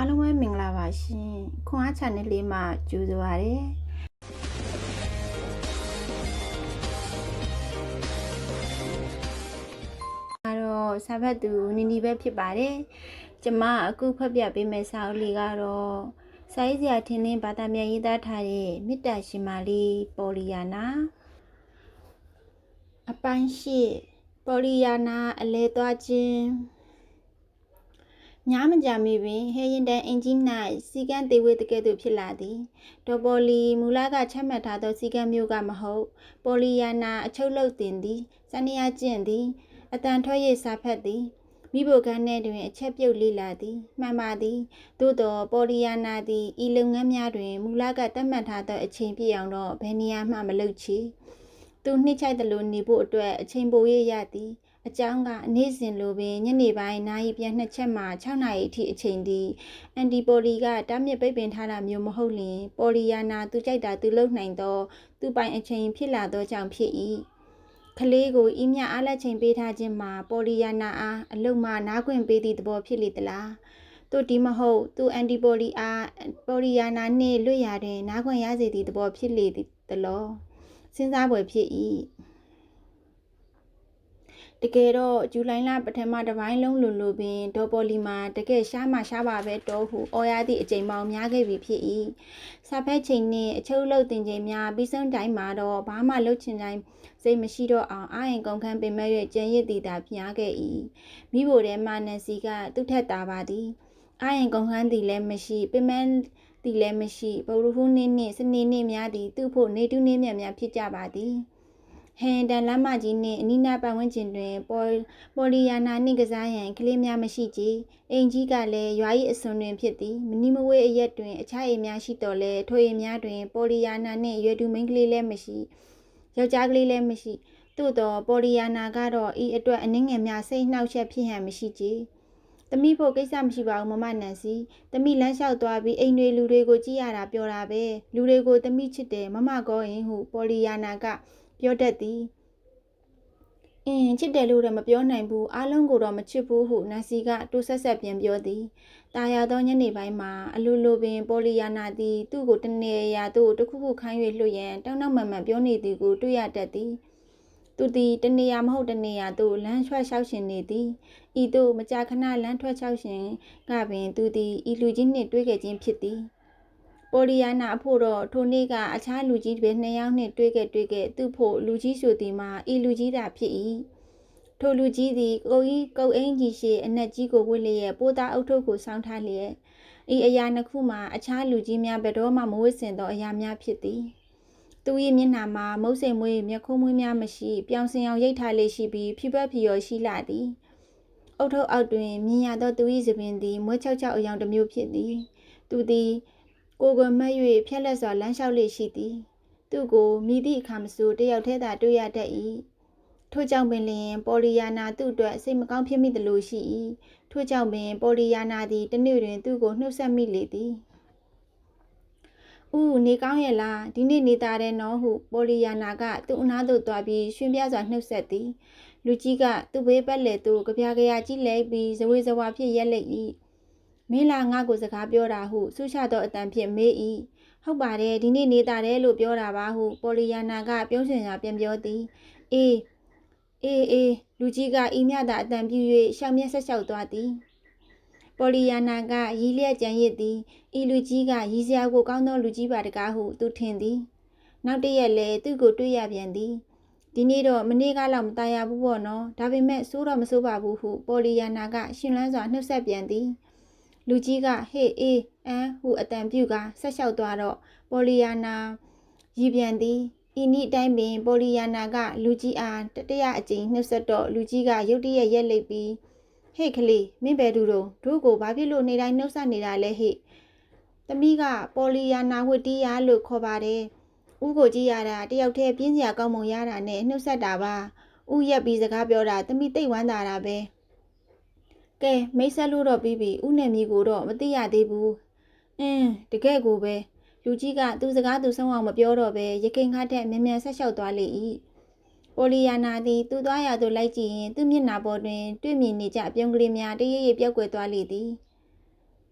အားလုံးပဲမင်္ဂလာပါရှင်ခွန်အား channel လေးမှာကြိုဆိုပါရစေအားတော့စာဖတ်သူနီနီပဲဖြစ်ပါတယ်ကျမအခုဖတ်ပြပေးမယ့်စာအုပ်လေးကတော့စာရေးဆရာထင်းလင်းဘာသာပြန်ရေးသားထားတဲ့မေတ္တာရှင်မာလေးပေါ်လီယာနာအပိုင်းရှိပေါ်လီယာနာအလဲသွားခြင်း ညမကြမီပင်ဟေရင်တန်အင်ဂျင်၌စီကံသေးဝေတကဲ့သို့ဖြစ်လာသည်ဒေါ်ပေါ်လီမူလကချမှတ်ထားသောစီကံမျိုးကမဟုတ်ပေါ်လီယာနာအချုပ်လုတ်တင်သည်စနေယကျင့်သည်အတန်ထွက်ရစာဖတ်သည်မိဘကန်းထဲတွင်အချက်ပြုတ်လေးလာသည်မှန်ပါသည်သို့သောပေါ်လီယာနာသည်ဤလုပ်ငန်းများတွင်မူလကတတ်မှတ်ထားသောအချိန်ပြည့်အောင်တော့ဘယ်နေရာမှမလုပ်ချေသူနှစ်ချိုက်သလိုနေဖို့အတွက်အချိန်ပိုရရသည် အကြောင်းကနေ့စဉ်လိုပင်ညနေပိုင်းနာရီပြန်နှစ်ချက်မှ6နာရီအထိအချိန်ဒီအန်တီပိုလီကတားမြစ်ပိတ်ပင်ထားတာမျိုးမဟုတ်လျင်ပေါ်လီယာနာသူကြိုက်တာသူလုပ်နိုင်သောသူပိုင်အချိန်ဖြစ်လာသောကြောင့်ဖြစ်၏ကလေးကိုအီးမြအားလက်ချိန်ပေးထားခြင်းမှာပေါ်လီယာနာအားအလုံမှနားခွင့်ပေးသည့်သဘောဖြစ်လေသလားတို့ဒီမဟုတ်သူအန်တီပိုလီအားပေါ်လီယာနာနှင့်လွတ်ရတွင်နားခွင့်ရစေသည့်သဘောဖြစ်လေသည်တလောစဉ်းစားဖွယ်ဖြစ်၏ တကယ်တော့ဇူလိုင်လပထမတစ်ပိုင်းလုံးလိုလိုပင်ဒေါ်ပေါ်လီမှာတကယ်ရှားမှရှားပါပဲတော့ဟုအော်ရသည့်အချိန်ပေါင်းများခဲ့ပြီဖြစ်၏စာဖက်ချိန်နှင့်အချုပ်လုတ်တင်ချိန်များပြီးဆုံးတိုင်းမှာတော့ဘာမှလှုပ်ချင်တိုင်းစိတ်မရှိတော့အောင်အာရင်ကုန်ခန်းပင်မဲ့၍ကြံရစ်သည်သာပြားခဲ့၏မိဖို့ထဲမှနန်စီကသူ့ထက်တာပါသည်အာရင်ကုန်ခန်းသည်လည်းမရှိပင်မသည်လည်းမရှိဘဝဟုနှင်းနှင့်စနေနေ့များသည်သူ့ဖို့နေတူးနေမြတ်များဖြစ်ကြပါသည် ဟန်တန်လမ်းမကြီးနှင့်အနီးနားပတ်ဝန်းကျင်တွင်ပေါ်ပေါ်လီယာနာနှင့်ကစားရန်ကလေးများမရှိကြ။အိမ်ကြီးကလည်းရွာ၏အစွန်တွင်ဖြစ်သည်။မနီမဝေးအရက်တွင်အခြားအိမ်များရှိတော်လဲထိုအိမ်များတွင်ပေါ်လီယာနာနှင့်ရွယ်တူမိန်းကလေးလည်းမရှိ။ယောက်ျားကလေးလည်းမရှိ။သို့သောပေါ်လီယာနာကတော့ဤအတွက်အနှင်းငယ်များစိတ်နှောက်ယှက်ဖြစ်ဟန်မရှိကြ။သမီးဖို့ကိစ္စမရှိပါဘူးမမနန်စီသမီးလမ်းလျှောက်သွားပြီးအိမ်တွေလူတွေကိုကြည့်ရတာပြောတာပဲလူတွေကိုသမီးချစ်တယ်မမကောရင်ဟုပေါ်လီယာနာက ပြောတတ်သည်အင်းချစ်တယ်လို့တော့မပြောနိုင်ဘူးအားလုံးကိုတော့မချစ်ဘူးဟုနန်စီကတူဆက်ဆက်ပြန်ပြောသည်တာယာသောညနေပိုင်းမှာအလိုလိုပင်ပေါ်လီယာနာသည် သူ့ကိုတနေရာသို့တခုခုခိုင်း၍လွှတ်ရန်တောင်းတမှန်မှန်ပြောနေသည်ကိုတွေ့ရတတ်သည်သူသည်တနေရာမဟုတ်တနေရာသို့လမ်းထွက်လျှောက်ရှင်နေသည်ဤသို့မကြာခဏလမ်းထွက်လျှောက်ရှင်ကပင်သူသည်ဤလူကြီးနှင့်တွေ့ခဲ့ခြင်းဖြစ်သည် ပေါ်လီယာနာအဖို့တော့ထိုနေ့ကအခြားလူကြီးတွေနှစ်ယောက်နှင့်တွေ့ခဲ့တွေ့ခဲ့သူ့ဖို့လူကြီးဆိုသည်မှာဤလူကြီးသာဖြစ်၏ထိုလူကြီးသည်ကိုကြီးကုတ်အင်းကြီးရှိအနက်ကြီးကိုဝတ်လျက်ပိုးသားအုပ်ထုပ်ကိုစောင်းထားလျက်ဤအရာနှစ်ခုမှာအခြားလူကြီးများဘယ်တော့မှမဝတ်ဆင်သောအရာများဖြစ်သည်သူ၏မျက်နှာမှာမုတ်စိမ်မွေးမျက်ခုံးမွေးများမရှိပြောင်စင်အောင်ရိတ်ထားလေးရှိပြီးဖြူပတ်ဖြူရောရှိလာသည်အုတ်ထုပ်အောက်တွင်မြင်ရသောသူ၏သပင်သည်မွေးချောက်ချောက်အယောင်တစ်မျိုးဖြစ်သည်သူသည် ကိုကွယ်မက်၍ဖြက်လက်စွာလမ်းလျှောက်လေးရှိသည် သူ့ကိုမိသည့်အခါမဆိုတယောက်တည်းသာတွေ့ရတတ်၏ထို့ကြောင့်ပင်လျင်ပေါ်လီယာနာသူ့အတွက်စိတ်မကောင်းဖြစ်မိသလိုရှိ၏ထို့ကြောင့်ပင်ပေါ်လီယာနာသည်တနေ့တွင်သူ့ကိုနှုတ်ဆက်မိလေသည်ဦးနေကောင်းရဲ့လားဒီနေ့နေသားတဲ့နော်ဟုပေါ်လီယာနာကသူ့အနားသို့သွားပြီးရှင်ပြစွာနှုတ်ဆက်သည် လူကြီးကသူ့ဘေးပတ်လေသို့ကြပြားကြရာကြီးလဲပြီးဇဝေဇဝါဖြစ်ရက်လက်၏ မင်းလာငါ့ကိုစကားပြောတာဟုဆူချသောအတန်ဖြင့်မေး၏ဟုတ်ပါတယ်ဒီနေ့နေသားတယ်လို့ပြောတာပါဟုပေါ်လီယာနာကပြုံးရှင်စွာပြန်ပြောသည်အေးအေးအေးလူကြီးကဤမြတာအတန်ပြူ၍ရှောင်မျက်ဆက်လျှောက်သွားသည်ပေါ်လီယာနာကရီးလျက်ကြံရစ်သည်ဤလူကြီးကရီးစရာကိုကောင်းသောလူကြီးပါတကားဟုသူထင်သည်နောက်တရက်လဲသူ့ကိုတွေ့ရပြန်သည်ဒီနေ့တော့မနေ့ကလောက်မตายရဘူးပေါ့နော်ဒါပေမဲ့စိုးတော့မစိုးပါဘူးဟုပေါ်လီယာနာကရှင်လန်းစွာနှုတ်ဆက်ပြန်သည် လူကြီးကဟေးအေးအန်ဟုအတန်ပြုကဆက်လျှောက်သွားတော့ပေါ်လီယာနာရည်ပြန်သည်ဤနည်းတိုင်းပင်ပေါ်လီယာနာကလူကြီးအားတတရအကြိမ်နှုတ်ဆက်တော့လူကြီးကရုတ်တရက်ရက်လိပ်ပြီးဟေ့ကလေးမင်းဘယ်သူတော့တို့ကိုဘာဖြစ်လို့နေတိုင်းနှုတ်ဆက်နေတာလဲဟေ့သမီးကပေါ်လီယာနာဝတ်တီးရလို့ခေါ်ပါတယ်ဥကိုကြည့်ရတာတယောက်တည်းပြင်းစရာကောင်းမွန်ရတာနဲ့နှုတ်ဆက်တာပါဥရက်ပြီးစကားပြောတာသမီးတိတ်ဝမ်းသာတာပဲ ကဲမိတ်ဆက်လို့တော့ပြီးပြီဥနဲ့မြေကိုတော့မသိရသေးဘူးအင်းတကယ်ကိုပဲလူကြီးကသူစကားသူဆုံးအောင်မပြောတော့ပဲရကိန်ခါတဲ့မြန်မြန်ဆက်လျှောက်သွားလေ၏ပိုလီယာနာသည်သူ့သွားရသို့လိုက်ကြည့်ရင်သူ့မျက်နှာပေါ်တွင်တွေ့မြင်နေကြအပြုံးကလေးများတရရပြောက်ွယ်သွားလေသည်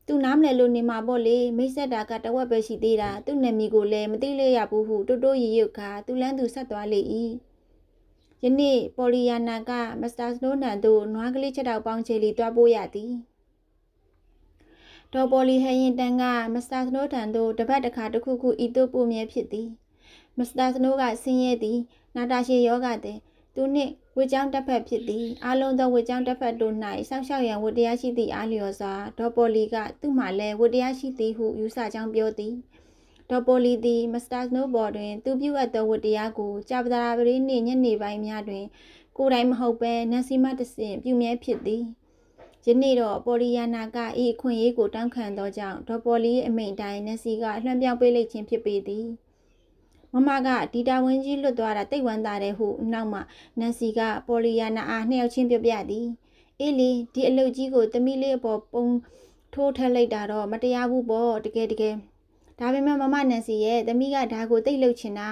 သူနားမလဲလို့နေမှာပေါ့လေမိတ်ဆက်တာကတဝက်ပဲရှိသေးတာသူ့နာမည်ကိုလည်းမသိလေရဘူးဟုတိုးတိုးရီရုတ်ခါသူလန်းသူဆက်သွားလေ၏ ယနေ့ပေါ်လီယာနာကမစ္စတာစနိုးနန်တို့နွားကလေးချက်တောက်ပေါင်းချေလီတွားပို့ရသည်ဒေါ်ပေါ်လီဟရင်တန်ကမစ္စတာစနိုးထံသို့တပတ်တစ်ခါတစ်ခုခုဤသို့ပို့မြဲဖြစ်သည်မစ္စတာစနိုးကဆင်းရဲသည်နာတာရှည်ယောဂသည်သူနှင့်ဝေချောင်းတက်ဖက်ဖြစ်သည်အလုံးသောဝေချောင်းတက်ဖက်တို့၌စောင့်ရှောက်ရန်ဝတ္တရားရှိသည့်အားလျော်စွာဒေါ်ပေါ်လီကသူ့မှလည်းဝတ္တရားရှိသည်ဟုယူဆကြောင်းပြောသည် ဒေါ်ပေါ်လီသည် မစ္စတာစနိုးဘော်တွင် သူပြုအပ်သောဝတ္တရားကို ကြာပဒရာပရိနှင့်ညနေပိုင်းများတွင် ကိုယ်တိုင်မဟုတ်ဘဲနန်စီမတဆင်ပြုမြဲဖြစ်သည်ယနေ့တော့ပေါ်လီယာနာကဤအခွင့်အရေးကိုတောင်းခံသောကြောင့်ဒေါ်ပေါ်လီရဲ့အမိန့်တိုင်းနန်စီကလှမ်းပြောင်းပေးလိုက်ခြင်းဖြစ်ပေသည်မမကဒီတာဝန်ကြီးလွတ်သွားတာတိတ်ဝမ်းသာတယ်ဟုနောက်မှနန်စီကပေါ်လီယာနာအားနှစ်ယောက်ချင်းပြပြသည်အေးလေဒီအလုပ်ကြီးကိုတမီလေးအပေါ်ပုံထိုးထက်လိုက်တာတော့မတရားဘူးပေါ့တကယ်တကယ် ဒါပေမဲ့မမနန်စီရဲ့တမီကဒါကိုတိတ်လှုပ်ချင်တာ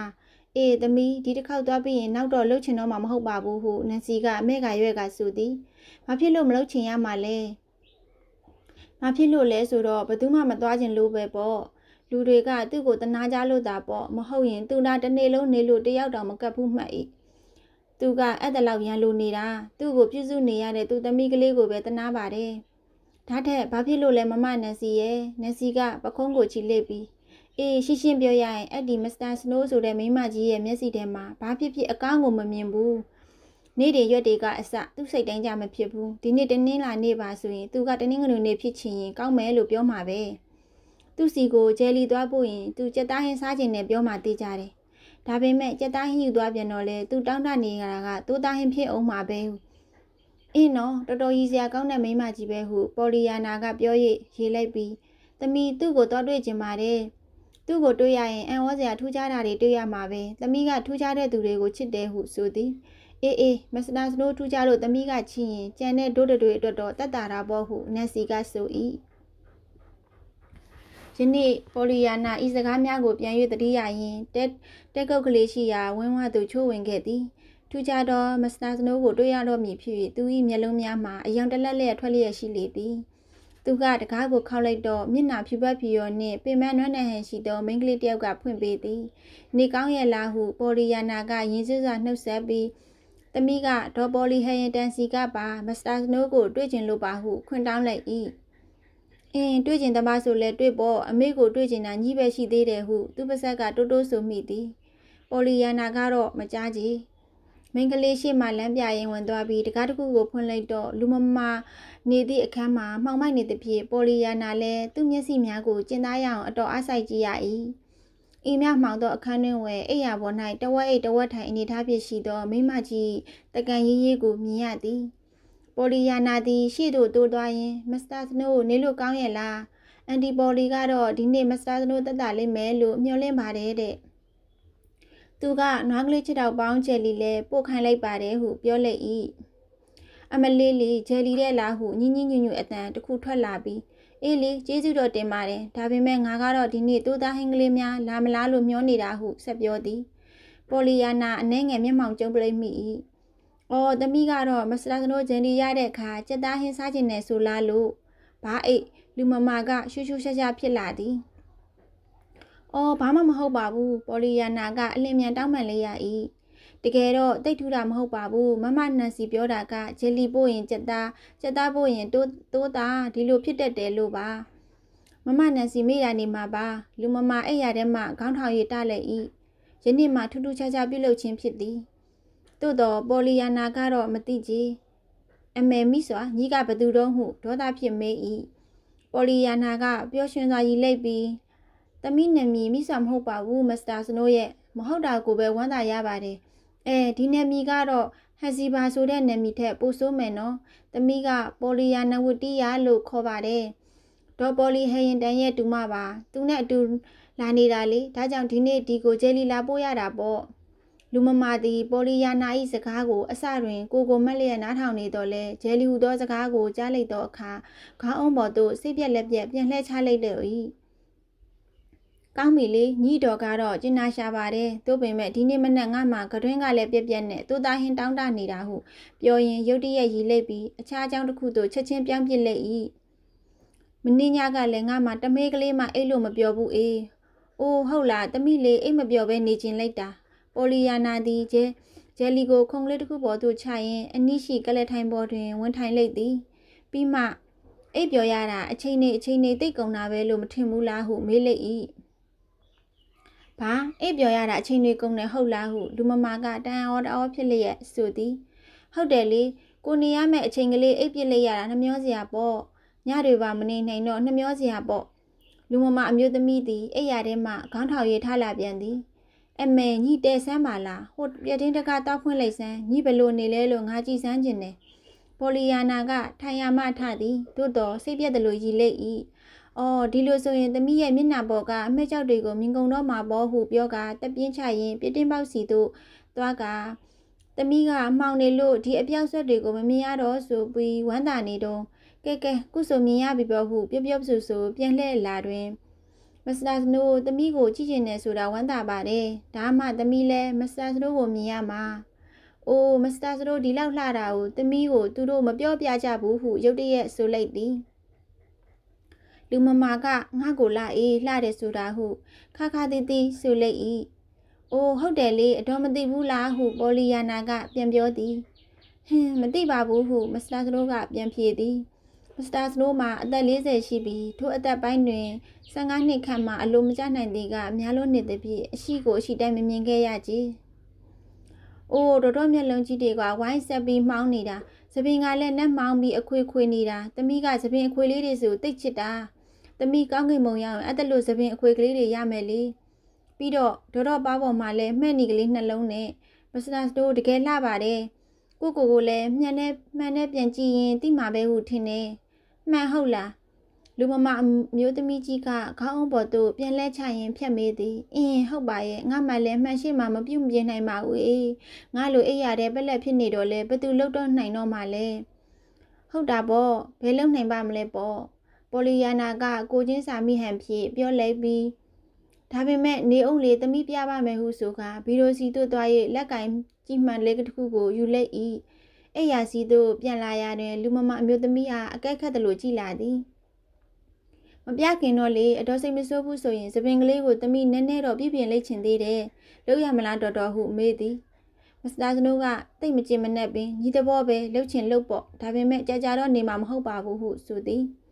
အေးသမီးဒီတစ်ခေါက်သွားပြီးရင်နောက်တော့လှုပ်ချင်တော့မှမဟုတ်ပါဘူးဟုနန်စီကအမဲကရွက်ကဆိုသည်။ဘာဖြစ်လို့မလှုပ်ချင်ရမှာလဲ။ဘာဖြစ်လို့လဲဆိုတော့ဘယ်သူမှမသွားချင်လို့ပဲပေါ့။လူတွေကသူ့ကိုတနာကြလို့တာပေါ့မဟုတ်ရင်သူနာတစ်နေ့လုံးနေလို့တယောက်တောင်မကပ်ဘူးမှတ်၏။သူကအဲ့တလောက်ရန်လိုနေတာသူ့ကိုပြုစုနေရတဲ့သူသမီးကလေးကိုပဲတနာပါတယ်။ဒါထက်ဘာဖြစ်လို့လဲမမနန်စီရဲ့နန်စီကပခုံးကိုချီလိပ်ပြီး အေးရှင်းရှင်းပြောရရင်အဲ့ဒီမစ္စတာစနိုးဆိုတဲ့မိမကြီးရဲ့မျက်စိထဲမှာဘာဖြစ်ဖြစ်အကောင်းကိုမမြင်ဘူးနေ့တွေရွက်တွေကအစသူ့စိတ်တိုင်းကြမဖြစ်ဘူးဒီနေ့တနင်္လာနေ့ပါဆိုရင်သူကတနင်္ဂနွေနေ့ဖြစ်ချင်ရင်ကောင်းမယ်လို့ပြောမှာပဲသူ့စီကိုဂျယ်လီသွားဖို့ရင်သူကြက်သားဟင်းစားခြင်းနဲ့ပြောမှသိကြတယ်ဒါပေမဲ့ကြက်သားဟင်းယူသွားပြန်တော့လေသူတောင်းတနေရတာကတိုးသားဟင်းဖြစ်အောင်မှာပဲအင်းနော်တော်တော်ကြီးစရာကောင်းတဲ့မိမကြီးပဲဟုပေါ်လီယာနာကပြောရရေးလိုက်ပြီးသမီးသူ့ကိုတော့တွေ့ကျင်ပါတယ် သူ့ကိုတွေ့ရရင်အံ့ဩစရာထူးခြားတာတွေတွေ့ရမှာပဲ။သမီးကထူးခြားတဲ့သူတွေကိုချစ်တယ်ဟုဆိုသည်။အေးအေးမစ္စတာစနိုးထူးခြားလို့သမီးကချစ်ရင်ကြံတဲ့ဒို့တွေအတွက်တော့တတ်တာတာပေါ့ဟုနန်စီကဆို၏။ယနေ့ပေါ်လီယာနာဤစကားများကိုပြန်၍တတိယရင်တက်တက်ကုတ်ကလေးရှိရာဝင်းဝသူချိုးဝင်ခဲ့သည်။ထူးခြားသောမစ္စတာစနိုးကိုတွေ့ရတော့မည်ဖြစ်၍သူ၏မျက်လုံးများမှာအယောင်တလက်လျက်ထွက်လျက်ရှိလေသည်။ သူကတကားကိုခောက်လိုက်တော့မျက်နှာဖြူပတ်ဖြူရောနှင့်ပင်မနွမ်းနယ်ဟန်ရှိသောမိန်းကလေးတစ်ယောက်ကဖွင့်ပေးသည်နေကောင်းရဲ့လားဟုပေါ်လီယာနာကရင်းစစွာနှုတ်ဆက်ပြီးသမီးကဒေါ်ပေါ်လီဟယန်တန်စီကပါမစ္စတာစနိုးကိုတွေ့ကျင်လို့ပါဟုခွင့်တောင်းလိုက်၏အင်းတွေ့ကျင်သမားဆိုလဲတွေ့ပေါ့အမေကိုတွေ့ကျင်တာညီးပဲရှိသေးတယ်ဟုသူပါဇက်ကတိုးတိုးဆိုမိသည်ပေါ်လီယာနာကတော့မကြားကြည် မင်္ဂလေးရှိမှလမ်းပြရင်ဝင်သွားပြီးတကားတစ်ခုကိုဖွင့်လိုက်တော့လူမမနေသည့်အခန်းမှာမှောင်မိုက်နေသဖြင့်ပေါ်လီယာနာလည်းသူ့မျက်စိများကိုကျင်သားရအောင်အတော်အားစိုက်ကြည့်ရ၏အင်းမြမှောင်သောအခန်းတွင်ဝယ်အိယာပေါ်၌တဝက်အိတ်တဝက်ထိုင်အနေထားဖြစ်ရှိသောမိမကြီးတကန်ရေးရေးကိုမြင်ရသည်ပေါ်လီယာနာသည်ရှေ့သို့တိုးသွားရင်းမစ္စတာစနိုးကိုနေလို့ကောင်းရဲ့လားအန်တီပေါ်လီကတော့ဒီနေ့မစ္စတာစနိုးတက်တာလိမ့်မယ်လို့မျှော်လင့်ပါတယ်တဲ့ သူကနွားကလေးချစ်တော်ပေါင်းကျယ်လီလဲပို့ခိုင်းလိုက်ပါတယ်ဟုပြောလိုက်၏အမလေးလေးဂျယ်လီတဲ့လားဟုညင်းညင်းညွညွအတန်တခုထွက်လာပြီးအေးလေကျေးဇူးတော်တင်ပါတယ်ဒါပေမဲ့ငါကတော့ဒီနေ့တိုးသားဟင်းကလေးများလာမလားလို့မျောနေတာဟုဆက်ပြောသည်ပေါ်လီယာနာအနှဲငယ်မျက်မှောင်ကျုံပလိမ့်မိ၏အော်သမီးကတော့မစ္စတာကနိုဂျယ်လီရတဲ့အခါစက်သားဟင်းစားခြင်းနဲ့ဆိုလားလို့ဘာအိတ်လူမမာကရှူးရှူးရှားရှားဖြစ်လာသည်။ အော်ဘာမှမဟုတ်ပါဘူး။ပေါ်လီယာနာကအလင်းမြန်တောင်းပန်လေးရ၏။တကယ်တော့တိတ်ထူတာမဟုတ်ပါဘူး။မမနန်စီပြောတာကဂျယ်လီပို့ရင်ကြက်သားကြက်သားပို့ရင်တိုးတိုးသားဒီလိုဖြစ်တတ်တယ်လို့ပါ။မမနန်စီမိတာနေမှာပါ။လူမမအဲ့ရတဲ့မှခေါင်းထောင်ရည်တလက်၏။ယနေ့မှထူးထူးခြားခြားပြုလုပ်ခြင်းဖြစ်သည်။သို့တော့ပေါ်လီယာနာကတော့မသိကြ။အမေမိစွာညီကဘသူတော့ဟုဒေါသဖြစ်မေး၏။ပေါ်လီယာနာကပျော်ရွှင်စွာရည်လိုက်ပြီး သမီးနာမည်မိစာမဟုတ်ပါဘူးမစ္စတာစနိုးရဲ့မဟုတ်တာကိုပဲဝမ်းသာရပါတယ်အဲဒီနာမည်ကတော့ဟက်စီဘာဆိုတဲ့နာမည်ထက်ပိုဆိုးမယ်နော်သမီးကပေါ်လီယာနဝတီယာလို့ခေါ်ပါတယ်ဒေါ်ပေါ်လီဟရင်တန်ရဲ့တူမပါသူနဲ့အတူလာနေတာလေဒါကြောင့်ဒီနေ့ဒီကိုဂျယ်လီလာပို့ရတာပေါ့လူမမာသည်ပေါ်လီယာနာ၏စကားကိုအစတွင်ကိုကိုမက်လျက်နားထောင်နေတော့လဲဂျယ်လီဟူသောစကားကိုကြားလိုက်သောအခါခေါင်းအုံးပေါ်သို့စိတ်ပြက်လက်ပြက်ပြန်လှည့်ချလိုက်လေ၏ ကောင်းပြီလေညီတော်ကတော့ကျင်နာရှာပါတယ်တို့ပင်မဲ့ဒီနေ့မနက်ငါမှကတွင်းကလည်းပြက်ပြက်နဲ့သူ့သားဟင်းတောင်းတနေတာဟုပြောရင်ရုတ်တရက်ရီလိုက်ပြီးအခြားအကြောင်းတစ်ခုသို့ချက်ချင်းပြောင်းပစ်လိုက်၏မင်းညကလည်းငါမှတမေးကလေးမှအိတ်လို့မပြောဘူးအေးအိုးဟုတ်လားတမိလေးအိတ်မပြောဘဲနေချင်းလိုက်တာပိုလီယာနာသည်ကျဲဂျယ်လီကိုခုံကလေးတစ်ခုပေါ်သို့ချရင်အနိရှိကလက်ထိုင်ပေါ်တွင်ဝန်ထိုင်လိုက်သည်ပြီးမှအိတ်ပြောရတာအချိန်နေအချိန်နေတိတ်ကုန်တာပဲလို့မထင်ဘူးလားဟုမေးလိုက်၏ ဘာအိတ်ပြောရတာအချိန်နေကုန်တယ်ဟုတ်လားဟုလူမမာကတန်အော်တောဖြစ်လျက်ဆိုသည်ဟုတ်တယ်လေကိုနေရမယ့်အချိန်ကလေးအိတ်ပြစ်လိုက်ရတာနှမျောစရာပေါ့ညတွေပါမနေနိုင်တော့နှမျောစရာပေါ့လူမမအမျိုးသမီးသည်အိတ်ရထဲမှခေါင်းထောင်ရထားလာပြန်သည်အမေညီတဲဆန်းပါလားဟိုပြတင်းတကားတောက်ဖွင့်လိုက်စမ်းညီဘလို့နေလဲလို့ငါကြည့်စမ်းကျင်တယ်ပိုလီယာနာကထိုင်ရမထသည်သို့တော်စိတ်ပြက်တယ်လို့ရည်လိုက်၏ အော်ဒီလိုဆိုရင်သမီးရဲ့မျက်နှာပေါ်ကအမဲကြောက်တွေကိုမြင်ကုန်တော့မှာပေါ့ဟုပြောကတပြင်းချရင်ပြတင်းပေါက်စီသို့သွားကသမီးကအမှောင်နေလို့ဒီအပြောက်ဆွက်တွေကိုမမြင်ရတော့ဆိုပြီးဝမ်းသာနေတော့ကဲကဲခုဆိုမြင်ရပြီပေါ့ဟုပြောပြောဆူဆူပြန်လှည့်လာတွင်မစ္စတာစနိုးသမီးကိုကြည့်ကျင်နေဆိုတာဝမ်းသာပါတယ်။ဒါမှသမီးလည်းမစ္စတာစနိုးကိုမြင်ရမှာ။အိုးမစ္စတာစနိုးဒီလောက်လှတာကိုသမီးကိုသူတို့မပြောပြကြဘူးဟုရုတ်တရက်ဆိုလိုက်သည်။ လူမမာကငါ့ကိုလှအေးလှတယ်ဆိုတာဟုခါခါတီးတီးဆိုလိုက်၏။အိုးဟုတ်တယ်လေအတော်မသိဘူးလားဟုပေါ်လီယာနာကပြန်ပြောသည်။ဟင်းမသိပါဘူးဟုမစ္စတာစနိုးကပြန်ဖြေသည်။မစ္စတာစနိုးမှာအသက်40ရှိပြီးထိုအသက်ပိုင်းတွင်15နှစ်ခန့်မှအလိုမကျနိုင်သေးကအများလုံးနေသည်ဖြင့်အရှိကိုအရှိတိုင်းမမြင်ခဲ့ရကြည်။အိုးတော်တော်မျက်လုံးကြီးတွေကဝိုင်းဆက်ပြီးမှောင်းနေတာသပင်ကလည်းနက်မှောင်းပြီးအခွေခွေနေတာသမီးကသပင်အခွေလေးတွေဆိုတိတ်ချစ်တာ သမီးကောင်းကင်မုံရအောင်အဲ့ဒါလို့သပင်အခွေကလေးတွေရမယ်လေပြီးတော့ဒေါ်တော့ပါပေါ်မှာလည်းမှဲ့နေကလေးနှလုံးနဲ့မစ္စတာစနိုးတကယ်လှပါတယ်ကိုကိုကိုလည်းမှန်နဲ့မှန်နဲ့ပြန်ကြည့်ရင်တိမှာပဲဟုထင်တယ်မှန်ဟုတ်လားလူမမအမျိုးသမီးကြီးကခေါင်းအုံးပေါ်သို့ပြန်လဲချရင်ဖြတ်မေးသည်အင်းဟုတ်ပါရဲ့ငါမှလည်းမှန်ရှိမှမပြုတ်ပြင်းနိုင်ပါဘူးအေးငါလိုအိပ်ရတဲ့ပက်လက်ဖြစ်နေတော့လေဘသူလုတ်တော့နိုင်တော့မှလဲဟုတ်တာပေါ့ဘယ်လုံနိုင်ပါမလဲပေါ့ ပိုလီယာနာကကိုချင်းစာမိဟန်ဖြစ်ပြောလိုက်ပြီးဒါပေမဲ့နေအုပ်လေးသမီးပြပါမယ်ဟုဆိုကဘီရိုစီတို့သွား၍လက်ကင်ကြည့်မှန်လေးတစ်ခုကိုယူလိုက်၏အဲ့ရစီတို့ပြန်လာရတွင် လူမမအမျိုးသမီးဟာအကက်ခတ်တယ်လို့ကြည်လာသည်မပြခင်တော့လေအတော်စိတ်မဆိုးဘူးဆိုရင်သပင်ကလေးကိုတမိနည်းနည်းတော့ပြပြင်လိုက်ချင်သေးတယ်။လောက်ရမလားတော်တော်ဟုမေးသည်။မစ္စတာစနိုးကတိတ်မကျင်မနဲ့ပင်ညီတဘောပဲလှုပ်ချင်လှုပ်ပေါ့ဒါပေမဲ့ကြာကြာတော့နေမှာမဟုတ်ပါဘူးဟုဆိုသည်။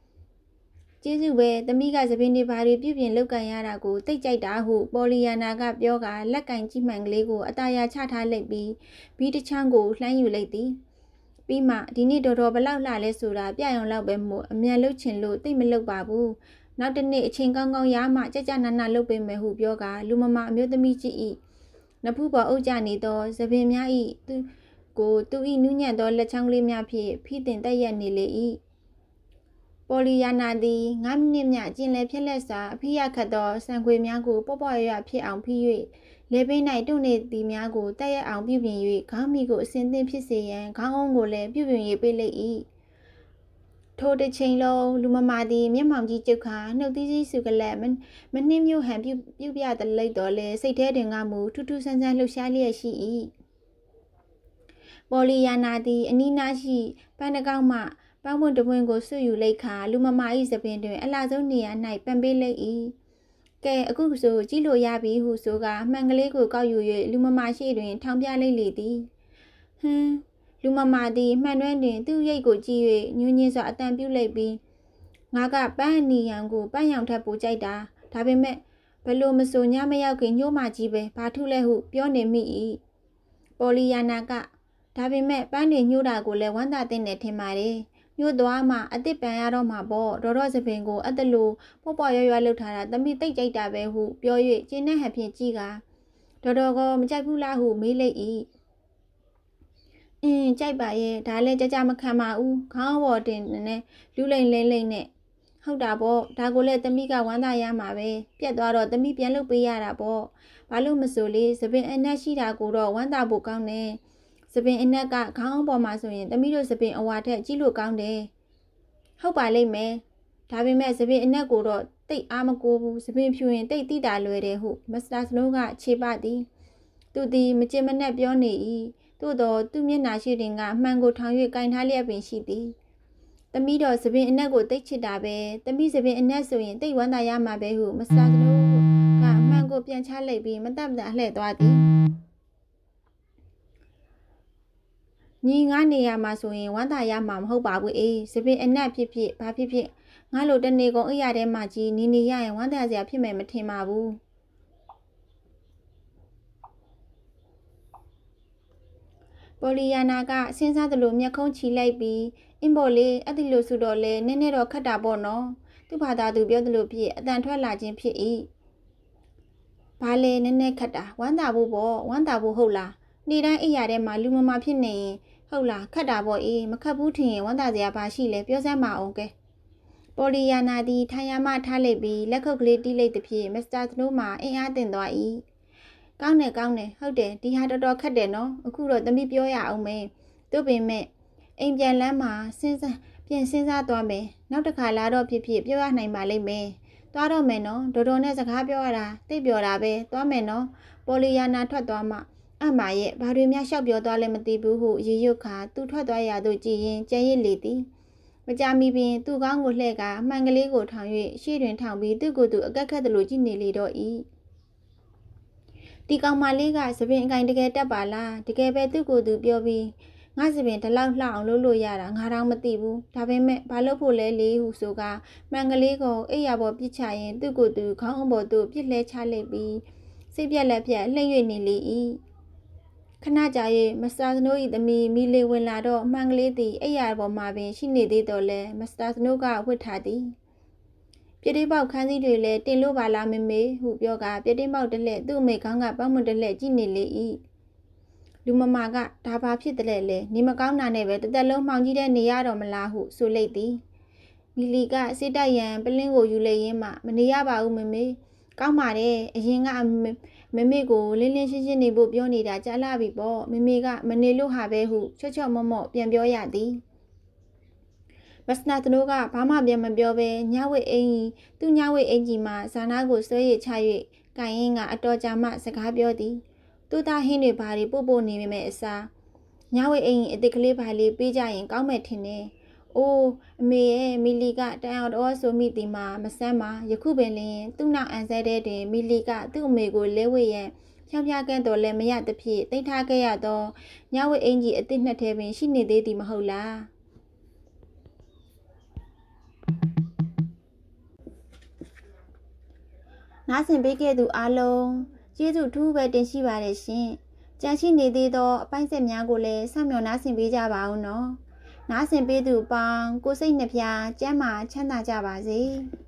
ကျေးဇူးပဲတမိကသပင်တွေဘာတွေပြပြင်လောက်ကန်ရတာကိုတိတ်ကြိုက်တာဟုပေါ်လီယာနာကပြောကလက်ကင်ကြည့်မှန်ကလေးကိုအတားရချထားလိုက်ပြီးဘီးတစ်ချမ်းကိုလှမ်းယူလိုက်သည်။ပြီးမှဒီနေ့တော်တော်ဘလောက်လှလဲဆိုတာပြရုံလောက်ပဲမို့အမြန်လှုပ်ချင်လို့တိတ်မလှုပ်ပါဘူးနောက်တစ်နေ့အချိန်ကောင်းကောင်းရမှကြကြနာနာလှုပ်ပေးမယ်ဟုပြောကလူမမအမျိုးသမီးကြီးဤနဖူးပေါ်အုပ်ကြနေသောသပင်များဤသူကိုသူဤနူးညံ့သောလက်ချောင်းလေးများဖြင့်ဖိတင်တက်ရက်နေလေ၏ ပေါ်လီယာနာသည်9မိနစ်မြကျင်လည်ဖြစ်လက်စွာအဖိရခတ်သောစံခွေများကိုပေါ့ပေါ့ရရဖြစ်အောင်ဖိ၍လေပိ၌တုန်နေသည်များကိုတက်ရက်အောင်ပြုပြင်၍ခေါင်းမီကိုအစင်သင့်ဖြစ်စေရန်ခေါင်းအုံးကိုလည်းပြုပြင်၍ပေးလိုက်၏ထိုတစ်ချိန်လုံးလူမမာသည်မျက်မှောင်ကြီးကျုပ်ခါနှုတ်သီးကြီးစုကလက်မမနှင်းမျိုးဟန်ပြုပြုပြတလိုက်တော်လဲစိတ်ထဲတွင်ကမူထူးထူးဆန်းဆန်းလှုပ်ရှားလျက်ရှိ၏ပေါ်လီယာနာသည်အနီးနားရှိပန်းတကောက်မှ ပန်းပွင့်တပွင့်ကိုဆွယူလိုက်ခါလူမမာ၏သပင်တွင် အလှဆုံးနေရာ၌ပန်ပေးလိုက်၏ကဲအခုဆိုကြည့်လို့ရပြီဟုဆိုကမှန်ကလေးကိုကောက်ယူ၍လူမမရှိတွင် ထောင်ပြလိုက်လေသည်ဟွန်းလူမမာသည်မှန်တွင်တွင် သူ့ရိတ်ကိုကြည့်၍ညှင်းညင်းစွာအတန်ပြုတ်လိုက်ပြီးငါကပန်းအနီယံကိုပန်းရောင်ထက်ပိုကြိုက်တာဒါပေမဲ့ဘလို့မဆိုညမရောက်ခင်ညှိုးမကြီးပဲဘာထုလဲဟုပြောနေမိ၏ပေါ်လီယာနာကဒါပေမဲ့ပန်းတွေညှိုးတာကိုလည်းဝမ်းသာတဲ့နေထင်ပါတယ် ညှို့သွားမှအစ်စ်ပန်ရတော့မှာပေါ့ဒေါ်တော့စပင်ကိုအဲ့တလူပေါ့ပေါ့ရွရွလှုပ်ထားတာတမိတိတ်ကြိုက်တာပဲဟုပြော၍ကျင်းတဲ့ဟန်ဖြင့်ကြည်ကဒေါ်တော်ကမကြိုက်ဘူးလားဟုမေးလိုက်၏အင်းကြိုက်ပါရဲ့ဒါလည်းကြကြမခံပါဘူးခေါင်းပေါ်တင်နေလူလိမ့်လိမ့်လိမ့်နဲ့ဟုတ်တာပေါ့ဒါကိုလည်းတမိကဝမ်းသာရမှာပဲပြက်သွားတော့တမိပြန်လုပ်ပေးရတာပေါ့ဘာလို့မဆိုလေစပင်အနက်ရှိတာကိုတော့ဝမ်းသာဖို့ကောင်းတယ် စပင်အနက်ကခေါင်းပေါ်မှာဆိုရင်တမိတို့စပင်အဝါထက်ကြီးလို့ကောင်းတယ်ဟုတ်ပါလိမ့်မယ်ဒါပေမဲ့စပင်အနက်ကိုတော့တိတ်အားမကိုဘူးစပင်ဖြူရင်တိတ်တိတာလွယ်တယ်ဟုမစ္စတာစနိုးကခြေပသည်သူသည်မကြင်မနဲ့ပြောနေ၏သို့တော့သူ့မျက်နှာရှိတွင်ကအမှန်ကိုထောင်၍ကင်ထားလျက်ပင်ရှိသည်သမီးတော်သပင်အနက်ကိုတိတ်ချစ်တာပဲသမီးသပင်အနက်ဆိုရင်တိတ်ဝမ်းသာရမှာပဲဟုမစ္စတာသနိုးကအမှန်ကိုပြန်ချလိုက်ပြီးမတတ်မတတ်လှည့်သွားသည် ညီငါနေရမှာဆိုရင်ဝမ်းသာရမှာမဟုတ်ပါဘူးအေးသပင်အနက်ဖြစ်ဖြစ်ဘာဖြစ်ဖြစ်ငါလိုတနေကုန်အိယာထဲမှာကြီးနေနေရရင်ဝမ်းသာစရာဖြစ်မယ်မထင်ပါဘူးပေါ်လီယာနာကစဉ်းစားသလိုမျက်ခုံးချီလိုက်ပြီးအင်းပေါ်လေးအဲ့ဒီလိုဆိုတော့လေနည်းနည်းတော့ခတ်တာပေါ့နော်သူ့ဘာသာသူပြောသလိုဖြစ်အတန်ထွက်လာခြင်းဖြစ်၏ဘာလဲနည်းနည်းခတ်တာဝမ်းသာဖို့ပေါ့ဝမ်းသာဖို့ဟုတ်လားနေတိုင်းအိယာထဲမှာလူမမာဖြစ်နေရင် ဟုတ်လားခတ်တာပေါ့အေးမခတ်ဘူးထင်ရင်ဝမ်းသာစရာဘာရှိလဲပြောစမ်းမအောင်ကဲပေါ်လီယာနာသည်ထိုင်ရမှထားလိုက်ပြီးလက်ခုပ်ကလေးတီးလိုက်သဖြင့်မစ္စတာသနိုးမှာအင်အားတင်သွား၏ကောင်းတယ်ကောင်းတယ်ဟုတ်တယ်ဒီဟာတော်တော်ခတ်တယ်နော်အခုတော့သမီးပြောရအောင်မယ်သူ့ပင်မဲ့အိမ်ပြန်လမ်းမှာစဉ်းစားပြန်စဉ်းစားသွားမယ်နောက်တစ်ခါလာတော့ဖြစ်ဖြစ်ပြောရနိုင်ပါလိမ့်မယ်သွားတော့မယ်နော်ဒေါ်တော်နဲ့စကားပြောရတာသိပြောတာပဲသွားမယ်နော်ပေါ်လီယာနာထွက်သွားမှ အမရဲ့ဘာတွေများလျှောက်ပြောသွားလဲမသိဘူးဟုရေရွတ်ခါသူ့ထွက်သွားရသို့ကြည်ရင်ကြဲရစ်လေသည်မကြမီပင်သူ့ကောင်းကိုလှဲ့ကအမှန်ကလေးကိုထောင်၍ရှေ့တွင်ထောင်ပြီးသူ့ကိုယ်သူအကက်ခတ်သလိုကြည့်နေလေတော့၏ဒီကောင်မလေးကသပင်အကင်တကယ်တက်ပါလားတကယ်ပဲသူ့ကိုယ်သူပြောပြီးငါစပင်ဒီလောက်လှအောင်လုပ်လို့ရတာငါတော့မသိဘူးဒါပေမဲ့ဘာလို့ဖို့လဲလေဟုဆိုကမှန်ကလေးကိုအိယာပေါ်ပြစ်ချရင်သူ့ကိုယ်သူခေါင်းအပေါ်သို့ပြစ်လဲချလိုက်ပြီးစိတ်ပြက်လက်ပြက်လှိမ့်၍နေလေ၏ ခဏကြာ၍မစ္စတာစနိုး၏သမီးမီလီဝင်လာတော့မှန်ကလေးသည်အိယာပေါ်မှာပင်ရှိနေသေးတော့လဲမစ္စတာစနိုးကဝှက်ထားသည်ပြတိပေါက်ခန်းစည်းတွေလည်းတင်လို့ပါလားမမေဟုပြောကပြတိပေါက်တစ်လက်သူ့အမေခေါင်းကပေါက်မွန်တစ်လက်ကြည့်နေလေ၏လူမမာကဒါဘာဖြစ်တယ်လဲလဲနေမကောင်းတာနဲ့ပဲတစ်သက်လုံးမှောင်ကြီးတဲ့နေရတော့မလားဟုဆိုလိုက်သည်မီလီကစစ်တိုက်ရန်ပလင်းကိုယူလိုက်ရင်းမှမနေရပါဘူးမမေ ကောင်းပါတယ်အရင်ကမမေကိုလင်းလင်းရှင်းရှင်းနေဖို့ပြောနေတာကြားလာပြီပေါ့မမေကမနေလို့ဟာပဲဟုချော့ချော့မော့မော့ပြန်ပြောရသည်မစနာတနိုးကဘာမှပြန်မပြောဘဲညဝိတ်အင်ကြီးသူ့ညဝိတ်အင်ကြီးမှာဇာနာကိုဆွဲရချ၍ကိုင်ရင်ကအတော်ကြာမှစကားပြောသည်သူ့သားဟင်းတွေဘာတွေပို့ပို့နေမိမဲ့အစားညဝိတ်အင်ကြီးအစ်စ်ကလေးဘာလေးပေးကြရင်ကောင်းမယ်ထင်တယ်။ အိုးအမေရဲ့မီလီကတန်အောင်တော်ဆိုမိတီမှာမဆန်းပါယခုပင်လင်းသူ့နောက်အန်ဆဲတဲ့တွင်မီလီကသူ့အမေကိုလဲဝဲရန်ဖြောင်းပြကန်းတော်လည်းမရသဖြင့်တိတ်ထားခဲ့ရသောညဝိတ်အင်ကြီးအစ်စ်နှစ်ထဲပင်ရှိနေသေးသည်မဟုတ်လား။နားဆင်ပေးခဲ့သူအားလုံးကျေးဇူးထူးပဲတင်ရှိပါတယ်ရှင်။ကြံရှိနေသေးသောအပိုင်းဆက်များကိုလည်းစောင့်မျှော်နားဆင်ပေးကြပါဦးနော်။ နားဆင်ပေးသူပေါင်းကိုစိတ်နှပြကျမ်းမာချမ်းသာကြပါစေ။